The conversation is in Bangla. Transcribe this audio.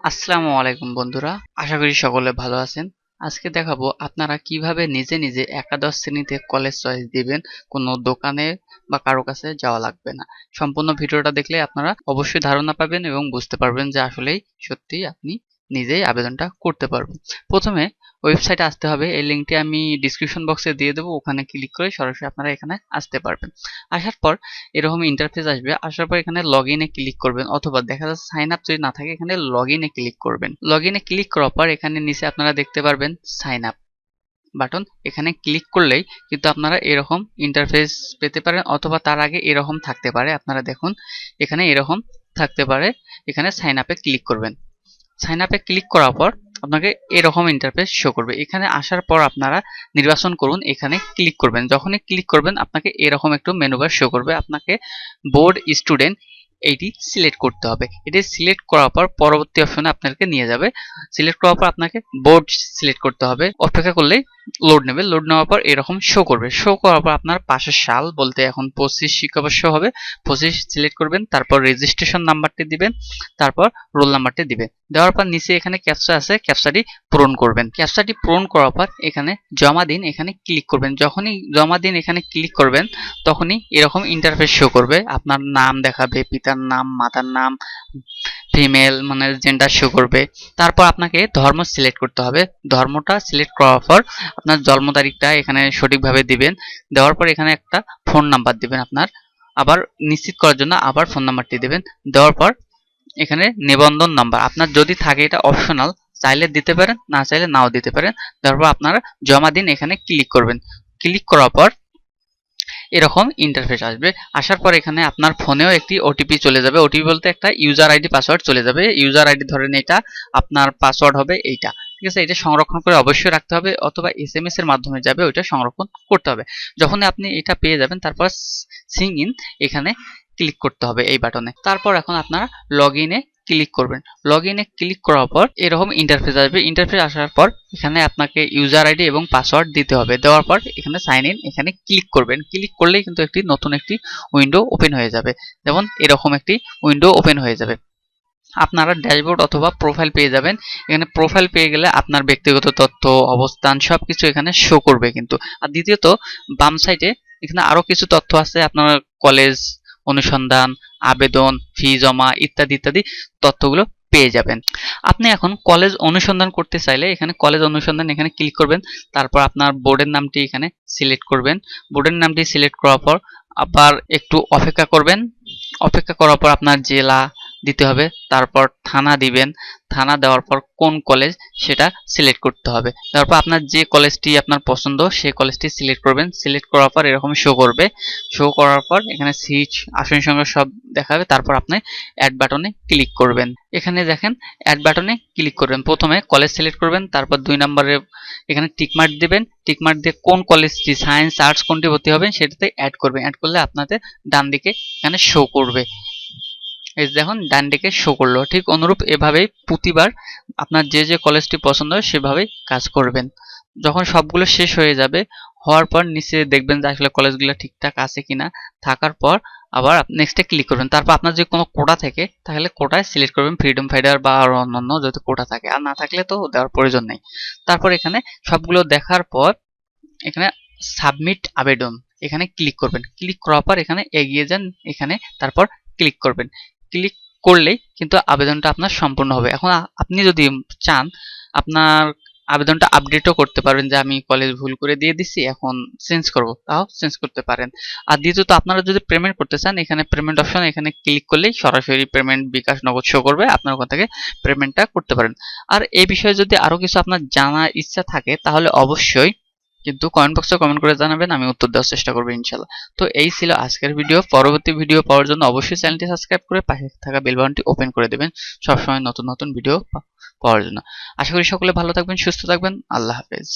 আসসালামু আলাইকুম বন্ধুরা, আশা করি সকলে ভালো আছেন। আজকে দেখাবো আপনারা কীভাবে নিজে নিজে একাদশ শ্রেণীতে কলেজ চয়েস দিবেন, কোনো দোকানে বা কারও কাছে যাওয়া লাগবে না। সম্পূর্ণ ভিডিওটা দেখলে আপনারা অবশ্যই ধারণা পাবেন এবং বুঝতে পারবেন যে আসলেই সত্যি আপনি নিজেই আবেদনটা করতে পারবেন। প্রথমে ওয়েবসাইটে আসতে হবে। এই লিঙ্কটি আমি ডিসক্রিপশন বক্সে দিয়ে দেবো। ওখানে ক্লিক করে সরাসরি আপনারা এখানে আসতে পারবেন। আসার পর এরকম ইন্টারফেস আসবে। আসার পর এখানে লগ ইনে ক্লিক করবেন অথবা দেখা যাচ্ছে সাইন আপ যদি না থাকে, এখানে লগ ইনে ক্লিক করবেন। লগ ইনে ক্লিক করার পর এখানে নিচে আপনারা দেখতে পারবেন সাইন আপ বাটন এখানে ক্লিক করলেই কিন্তু আপনারা এরকম ইন্টারফেস পেতে পারেন অথবা তার আগে এরকম থাকতে পারে। আপনারা দেখুন, এখানে এরকম থাকতে পারে। এখানে সাইন আপে ক্লিক করবেন। সাইন আপে ক্লিক করার পর আপনাকে এরকম ইন্টারফেস শো করবে। এখানে আসার পর আপনারা নির্বাচন করুন, এখানে ক্লিক করবেন। যখনই ক্লিক করবেন, আপনাকে এরকম একটু মেনুবার শো করবে। আপনাকে বোর্ড স্টুডেন্ট এইটি সিলেক্ট করতে হবে। এটি সিলেক্ট করার পর পরবর্তী অপশনে আপনাকে নিয়ে যাবে। সিলেক্ট করার পর আপনাকে বোর্ড সিলেক্ট করতে হবে। অপেক্ষা করলেই লোড নেবে লোড নেওয়ার পর এরকম শো করবে। শো করার পর আপনার পাশের সাল বলতে এখন পঁচিশ শিক্ষাবর্ষ হবে। পঁচিশ সিলেক্ট করবেন, তারপর রেজিস্ট্রেশন নাম্বারটি দিবেন, তারপর রোল নাম্বারটি দিবেন। দেওয়ার পর নিচে এখানে ক্যাপচা আছে ক্যাপচাটি পূরণ করবেন। ক্যাপচাটি পূরণ করার পর এখানে জমা দিন, এখানে ক্লিক করবেন। যখনই জমা দিন, এখানে ক্লিক করবেন, তখনই এরকম ইন্টারফেস শো করবে। আপনার নাম দেখাবে, পিতার নাম, মাতার নাম ফিমেল মানে জেন্ডার শো করবে। তারপর আপনাকে ধর্ম সিলেক্ট করতে হবে। ধর্মটা সিলেক্ট করার পর আপনার জন্ম তারিখটা এখানে সঠিকভাবে দিবেন। দেওয়ার পর এখানে একটা ফোন নাম্বার দিবেন আপনার। আবার নিশ্চিত করার জন্য আবার ফোন নাম্বারটি দেবেন। দেওয়ার পর এখানে নিবন্ধন নাম্বার আপনার যদি থাকে এটা অপশনাল চাইলে দিতে পারেন, না চাইলে নাও দিতে পারেন। তারপর আপনারা জমা দিন এখানে ক্লিক করবেন। ক্লিক করার পর এরকম ইন্টারফেস আসবে। আসার পর এখানে আপনার ফোনেও একটি ওটিপি চলে যাবে। ওটিপি বলতে একটা ইউজার আইডি পাসওয়ার্ড চলে যাবে। ইউজার আইডি ধরেন এটা আপনার পাসওয়ার্ড হবে এইটা। ঠিক আছে? এটা সংরক্ষণ করে অবশ্যই রাখতে হবে অথবা এস এম এস এর মাধ্যমে যাবে ওইটা সংরক্ষণ করতে হবে। যখন আপনি এটা পেয়ে যাবেন, তারপর সিং ইন এখানে ক্লিক করতে হবে এই বাটনে তারপর এখন আপনারা লগ ইনে ক্লিক করবেন। লগ ইনে ক্লিক করার পর এরকম ইন্টারফেস আসবে। ইন্টারফেস আসার পর এখানে আপনাকে ইউজার আইডি এবং পাসওয়ার্ড দিতে হবে। দেওয়ার পর এখানে সাইন ইন এখানে ক্লিক করবেন। ক্লিক করলেই কিন্তু একটি নতুন একটি উইন্ডো ওপেন হয়ে যাবে। যেমন এরকম একটি উইন্ডো ওপেন হয়ে যাবে। আপনারা ড্যাশবোর্ড অথবা প্রোফাইল পেয়ে যাবেন। এখানে প্রোফাইল পেয়ে গেলে আপনার ব্যক্তিগত তথ্য, অবস্থান সব কিছু এখানে শো করবে কিন্তু। আর দ্বিতীয়ত, বাম সাইডে এখানে আরও কিছু তথ্য আছে। আপনার কলেজ অনুসন্ধান, আবেদন, ফি জমা ইত্যাদি ইত্যাদি তথ্যগুলো পেয়ে যাবেন। আপনি এখন কলেজ অনুসন্ধান করতে চাইলে এখানে কলেজ অনুসন্ধান এখানে ক্লিক করবেন, তারপর আপনার বোর্ডের নামটি এখানে সিলেক্ট করবেন। বোর্ডের নামটি সিলেক্ট করার পর আবার একটু অপেক্ষা করবেন। অপেক্ষা করার পর আপনার জেলা দিতে হবে। তারপর থানা দিবেন। থানা দেওয়ার পর কোন কলেজ সেটা সিলেক্ট করতে হবে। তারপর আপনার যে কলেজটি আপনার পছন্দ, সেই কলেজটি সিলেক্ট করবেন। সিলেক্ট করার পর এরকম শো করবে। শো করার পর এখানে সিট আসন সংখ্যা সব দেখাবে। তারপর আপনি অ্যাড বাটনে ক্লিক করবেন। এখানে দেখেন অ্যাড বাটনে ক্লিক করবেন। প্রথমে কলেজ সিলেক্ট করবেন। তারপর দুই নম্বরে এখানে টিকমার্ক দিবেন। টিকমার্ক দিয়ে কোন কলেজটি সায়েন্স আর্টস কোনটি ভর্তি হবেন সেটাতে অ্যাড করবেন। অ্যাড করলে আপনাদের ডান দিকে এখানে শো করবে। এই দেখুন ডান দিকে শো করল। ঠিক অনুরূপ এভাবেই প্রতিবার আপনার যে যে কলেজটি পছন্দ হয়, সেভাবেই কাজ করবেন। যখন সবগুলো শেষ হয়ে যাবে, হওয়ার পর নিচে দেখবেন যে আসলে কলেজগুলো ঠিকঠাক আছে কিনা। থাকার পর আবার নেক্সটে ক্লিক করবেন তারপর আপনার যদি কোনো কোটা থাকে, তাহলে কোটায় সিলেক্ট করবেন ফ্রিডম ফাইটার বা আর অন্যান্য যদি কোটা থাকে। আর না থাকলে তো দেওয়ার প্রয়োজন নেই। তারপর এখানে সবগুলো দেখার পর এখানে সাবমিট আবেদন এখানে ক্লিক করবেন। ক্লিক করার পর এখানে এগিয়ে যান, এখানে তারপর ক্লিক করবেন। ক্লিক করলেই কিন্তু আবেদনটা আপনার সম্পূর্ণ হবে। এখন আপনি যদি চান, আপনার আবেদনটা আপডেটও করতে পারবেন যে আমি কলেজ ভুল করে দিয়ে দিছি, এখন চেঞ্জ করব। তাও চেঞ্জ করতে পারেন। আর দ্বিতীয়ত, আপনারা যদি পেমেন্ট করতে চান, এখানে পেমেন্ট অপশন এখানে ক্লিক করলেই সরাসরি পেমেন্ট বিকাশ নগদ শো করবে, আপনার ওখান থেকে পেমেন্টটা করতে পারেন। আর এই বিষয়ে যদি আরও কিছু আপনার জানার ইচ্ছা থাকে, তাহলে অবশ্যই কিন্তু কমেন্ট বক্সে কমেন্ট করে জানাবেন, আমি উত্তর দেওয়ার চেষ্টা করব ইনশাল্লাহ। তো এই ছিল আজকের ভিডিও পরবর্তী ভিডিও পাওয়ার জন্য অবশ্যই চ্যানেলটি সাবস্ক্রাইব করে পাশে থাকা বেল বাটনটি ওপেন করে দেবেন। সবসময় নতুন নতুন ভিডিও পাওয়ার জন্য। আশা করি সকলে ভালো থাকবেন, সুস্থ থাকবেন। আল্লাহ হাফেজ।